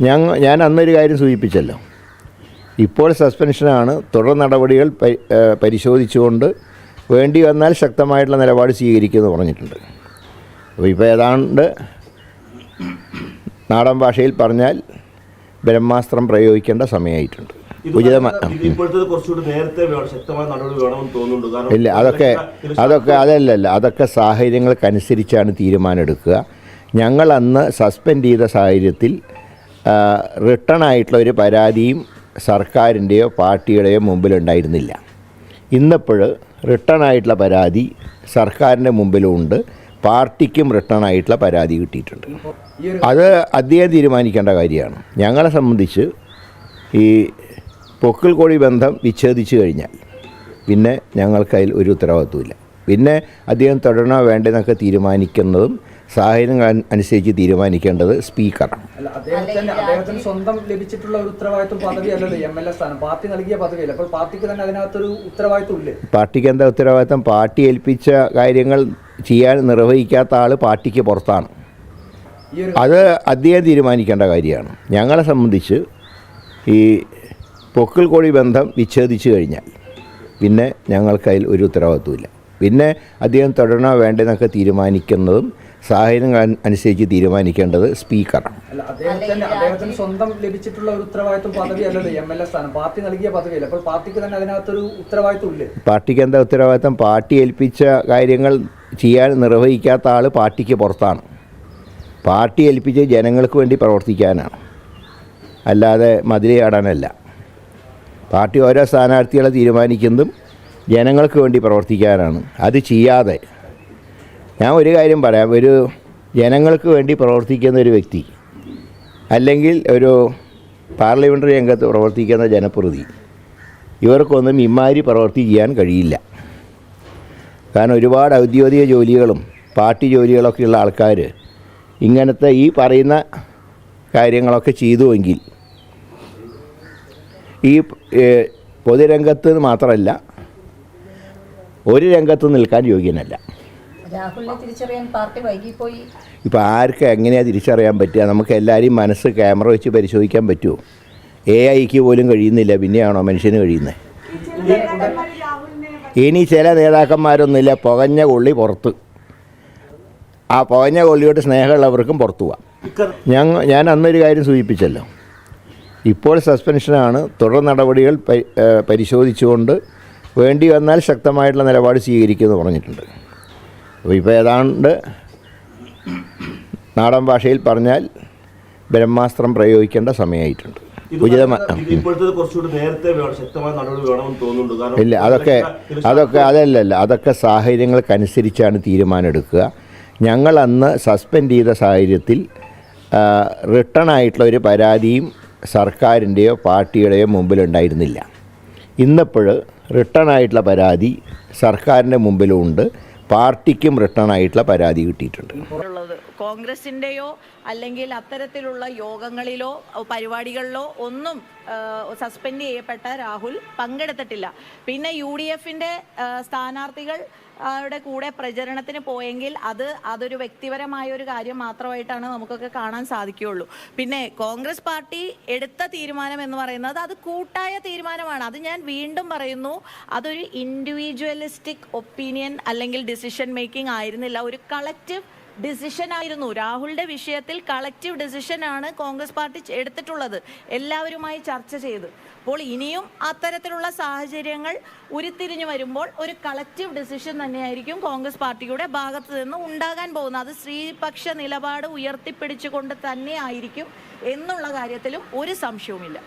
ഞങ്ങൾ ഞാൻ അന്നൊരു കാര്യം സൂചിപ്പിച്ചല്ലോ. ഇപ്പോൾ സസ്പെൻഷനാണ്. തുടർ നടപടികൾ പരിശോധിച്ചുകൊണ്ട് വേണ്ടി വന്നാൽ ശക്തമായിട്ടുള്ള നിലപാട് സ്വീകരിക്കുമെന്ന് പറഞ്ഞിട്ടുണ്ട്. അപ്പോൾ ഇപ്പോൾ ഏതാണ്ട് നാടൻ ഭാഷയിൽ പറഞ്ഞാൽ ബ്രഹ്മാസ്ത്രം പ്രയോഗിക്കേണ്ട സമയമായിട്ടുണ്ട്. ഇല്ല അതൊക്കെ അതൊക്കെ അതല്ലല്ല. അതൊക്കെ സാഹചര്യങ്ങൾക്കനുസരിച്ചാണ് തീരുമാനം എടുക്കുക ഞങ്ങൾ അന്ന് സസ്പെൻഡ് ചെയ്ത സാഹചര്യത്തിൽ റിട്ടേൺ ആയിട്ടുള്ള ഒരു പരാതിയും സർക്കാരിന്റെയോ പാർട്ടിയുടെയോ മുമ്പിലുണ്ടായിരുന്നില്ല. ഇന്നിപ്പോൾ റിട്ടേൺ ആയിട്ടുള്ള പരാതി സർക്കാരിന്റെ മുമ്പിലും ഉണ്ട്. പാർട്ടിക്കും റിട്ടേൺ ആയിട്ടുള്ള പരാതി കിട്ടിയിട്ടുണ്ട്. അത് അദ്ദേഹം തീരുമാനിക്കേണ്ട കാര്യമാണ്. ഞങ്ങളെ സംബന്ധിച്ച് ഈ പൊക്കിൾ കോഴി ബന്ധം വിച്ഛേദിച്ചു കഴിഞ്ഞാൽ പിന്നെ ഞങ്ങൾക്കതിൽ ഒരു ഉത്തരവാദിത്വമില്ല. പിന്നെ അദ്ദേഹം തുടരണോ വേണ്ടെന്നൊക്കെ തീരുമാനിക്കുന്നതും സാഹചര്യങ്ങൾ അൻ- അനുസരിച്ച് തീരുമാനിക്കേണ്ടത് സ്പീക്കറാണ് അല്ല അദ്ദേഹത്തിന് അദ്ദേഹത്തിന് സ്വന്തം ലഭിച്ചിട്ടുള്ള ഒരു ഉത്തരവാദിത്വം പദവി അല്ലല്ലോ എം എൽ എ സ്ഥാനം. പാർട്ടി നൽകിയ പദവിയല്ല? അപ്പോൾ പാർട്ടിക്ക് തന്നെ അതിനകത്തൊരു ഉത്തരവാദിത്വം ഇല്ലേ? പാർട്ടിക്ക് എന്താ ഉത്തരവാദിത്തം പാർട്ടി ഏൽപ്പിച്ച കാര്യങ്ങൾ ചെയ്യാൻ നിർവഹിക്കാത്ത ആൾ പാർട്ടിക്ക് പുറത്താണ്. ഈ ഒരു അത് അദ്ദേഹം തീരുമാനിക്കേണ്ട കാര്യമാണ്. ഞങ്ങളെ സംബന്ധിച്ച് ഈ പൊക്കിൾ കോഴി ബന്ധം വിച്ഛേദിച്ചു കഴിഞ്ഞാൽ പിന്നെ ഞങ്ങൾക്കതിൽ ഒരു ഉത്തരവാദിത്വമില്ല പിന്നെ അദ്ദേഹം തുടരണോ വേണ്ടെന്നൊക്കെ തീരുമാനിക്കുന്നതും സാഹചര്യങ്ങൾ അൻ- അനുസരിച്ച് തീരുമാനിക്കേണ്ടത് സ്പീക്കറാണ് അദ്ദേഹത്തിന് അദ്ദേഹത്തിന് സ്വന്തം ലഭിച്ചിട്ടുള്ള ഒരു ഉത്തരവാദിത്വം പദവി അല്ലല്ലോ എം എൽ എ സ്ഥാനം. പാർട്ടി നൽകിയ പദവിയല്ല? അപ്പോൾ പാർട്ടിക്ക് തന്നെ അതിനകത്തൊരു ഉത്തരവാദിത്വം ഇല്ലേ? പാർട്ടിക്ക് എന്താ ഉത്തരവാദിത്തം പാർട്ടി ഏൽപ്പിച്ച കാര്യങ്ങൾ ചെയ്യാൻ നിർവഹിക്കാത്ത ആൾ പാർട്ടിക്ക് പുറത്താണ്. പാർട്ടി ഏൽപ്പിച്ച് ജനങ്ങൾക്ക് വേണ്ടി പ്രവർത്തിക്കാനാണ്. അല്ലാതെ മതിലയാടാനല്ല പാർട്ടി ഓരോ സ്ഥാനാർത്ഥികളെ തീരുമാനിക്കുന്നതും ജനങ്ങൾക്ക് വേണ്ടി പ്രവർത്തിക്കാനാണ്. അത് ചെയ്യാതെ ഞാൻ ഒരു കാര്യം പറയാം. ഒരു ജനങ്ങൾക്ക് വേണ്ടി പ്രവർത്തിക്കുന്ന ഒരു വ്യക്തി അല്ലെങ്കിൽ ഒരു പാർലമെന്ററി രംഗത്ത് പ്രവർത്തിക്കുന്ന ജനപ്രതി ഇവർക്കൊന്നും ഇമാരി പ്രവർത്തി ചെയ്യാൻ കഴിയില്ല. കാരണം ഒരുപാട് ഔദ്യോഗിക ജോലികളും പാർട്ടി ജോലികളൊക്കെ ഉള്ള ആൾക്കാർ ഇങ്ങനത്തെ ഈ പറയുന്ന കാര്യങ്ങളൊക്കെ ചെയ്തുവെങ്കിൽ ഈ പൊതുരംഗത്ത് മാത്രമല്ല ഒരു രംഗത്ത് നിൽക്കാൻ യോഗ്യനല്ല. രാഹുലിനെ പാർട്ടി ആർക്ക് എങ്ങനെയാണ് തിരിച്ചറിയാൻ പറ്റുക? നമുക്ക് എല്ലാവരെയും മനസ്സ് ക്യാമറ വെച്ച് പരിശോധിക്കാൻ പറ്റുമോ എ ഐക്ക് പോലും കഴിയുന്നില്ല. പിന്നെയാണോ മനുഷ്യന് കഴിയുന്നത് ഇനി ചില നേതാക്കന്മാരൊന്നുമില്ല. പുകഞ്ഞ കൊള്ളി പുറത്ത്. ആ പുകഞ്ഞ കൊള്ളിയോട്ട് സ്നേഹമുള്ളവർക്കും പുറത്തു പോവാം. ഞങ്ങൾ ഞാൻ അന്നൊരു കാര്യം സൂചിപ്പിച്ചല്ലോ. ഇപ്പോൾ സസ്പെൻഷനാണ്. തുടർ നടപടികൾ പരിശോധിച്ചുകൊണ്ട് വേണ്ടി വന്നാൽ ശക്തമായിട്ടുള്ള നിലപാട് സ്വീകരിക്കുമെന്ന് പറഞ്ഞിട്ടുണ്ട്. അപ്പോൾ ഇപ്പോൾ ഏതാണ്ട് നാടൻ ഭാഷയിൽ പറഞ്ഞാൽ ബ്രഹ്മാസ്ത്രം പ്രയോഗിക്കേണ്ട സമയമായിട്ടുണ്ട്. ഇല്ല അതൊക്കെ അതൊക്കെ അതല്ലല്ല അതൊക്കെ സാഹചര്യങ്ങൾക്കനുസരിച്ചാണ് തീരുമാനം എടുക്കുക ഞങ്ങൾ അന്ന് സസ്പെൻഡ് ചെയ്ത സാഹചര്യത്തിൽ റിട്ടേൺ ആയിട്ടുള്ള ഒരു പരാതിയും സർക്കാരിന്റെയോ പാർട്ടിയുടെയോ മുമ്പിലുണ്ടായിരുന്നില്ല. ഇന്നിപ്പോൾ റിട്ടേൺ ആയിട്ടുള്ള പരാതി സർക്കാരിന്റെ മുമ്പിലും ഉണ്ട് പാർട്ടിക്കും റിട്ടേൺ ആയിട്ടുള്ള പരാതി കിട്ടിയിട്ടുണ്ട്. കോൺഗ്രസിന്റെയോ അല്ലെങ്കിൽ അത്തരത്തിലുള്ള യോഗങ്ങളിലോ പരിപാടികളിലോ ഒന്നും സസ്പെൻഡ് ചെയ്യപ്പെട്ട രാഹുൽ പങ്കെടുത്തിട്ടില്ല. പിന്നെ യു ഡി എഫിന്റെ സ്ഥാനാർത്ഥികൾ യുടെ കൂടെ പ്രചരണത്തിന് പോയെങ്കിൽ അത് അതൊരു വ്യക്തിപരമായ ഒരു കാര്യം മാത്രമായിട്ടാണ് നമുക്കൊക്കെ കാണാൻ സാധിക്കുകയുള്ളൂ. പിന്നെ കോൺഗ്രസ് പാർട്ടി എടുത്ത തീരുമാനം എന്ന് പറയുന്നത് അത് കൂട്ടായ തീരുമാനമാണ്. അത് ഞാൻ വീണ്ടും പറയുന്നു അതൊരു ഇൻഡിവിജ്വലിസ്റ്റിക് ഒപ്പീനിയൻ അല്ലെങ്കിൽ ഡിസിഷൻ മേക്കിംഗ് ആയിരുന്നില്ല. ഒരു കളക്റ്റീവ് ഡിസിഷൻ ആയിരുന്നു രാഹുലിന്റെ വിഷയത്തിൽ കളക്റ്റീവ് ഡിസിഷൻ ആണ് കോൺഗ്രസ് പാർട്ടി എടുത്തിട്ടുള്ളത്. എല്ലാവരുമായി ചർച്ച ചെയ്ത്. അപ്പോൾ ഇനിയും അത്തരത്തിലുള്ള സാഹചര്യങ്ങൾ ഉരുത്തിരിഞ്ഞു വരുമ്പോൾ ഒരു കളക്റ്റീവ് ഡിസിഷൻ തന്നെയായിരിക്കും കോൺഗ്രസ് പാർട്ടിയുടെ ഭാഗത്ത് നിന്ന് ഉണ്ടാകാൻ പോകുന്നത്. അത് സ്ത്രീപക്ഷ നിലപാട് ഉയർത്തിപ്പിടിച്ചുകൊണ്ട് തന്നെ ആയിരിക്കും എന്നുള്ള കാര്യത്തിലും ഒരു സംശയവുമില്ല.